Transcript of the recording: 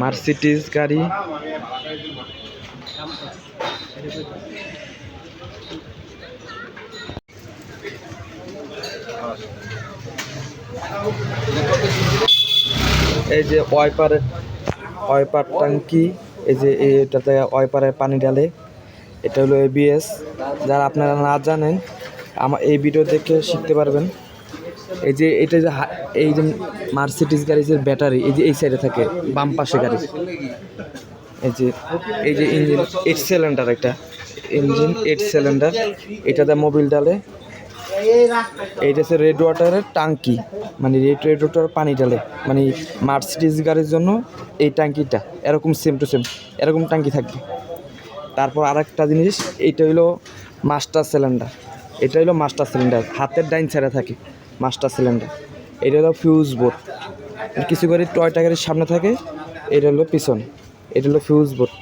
Mercedes গাড়ি। এই যে ওয়াইপার ওয়াইপার ট্যাঙ্কি, এই যে এটাতে ওয়াইপারে পানি ডালে এটা হলো এবিএস যারা আপনারা না জানেন, আমার এই ভিডিও দেখে শিখতে পারবেন। এই যে এটা যে এই যে মার্সিডিস গাড়ির যে ব্যাটারি, এই যে এই সাইডে থাকে, বাম পাশে গাড়ি। এই যে এই যে ইঞ্জিন এইট সিলিন্ডার একটা। ইঞ্জিন এইট সিলিন্ডার এটাতে মোবিল ডালে এইটা হচ্ছে রেড ওয়াটারের টাঙ্কি মানে রেড রেড ওয়াটার পানি ডালে মানে মার্সিডিস গাড়ির জন্য এই ট্যাঙ্কিটা এরকম সেম টু সেম এরকম ট্যাঙ্কি থাকবে। তারপর আরেকটা জিনিস, এইটা হইল মাস্টার সিলিন্ডার এটা হলো মাস্টার সিলিন্ডার হাতের ডাইন সাইডে থাকে। Master cylinder. এটা হলো ফিউজ বোর্ড কিছু করে টয়টা গাড়ির সামনে থাকে, এটা হলো পিছন। এটা হলো ফিউজ বোর্ড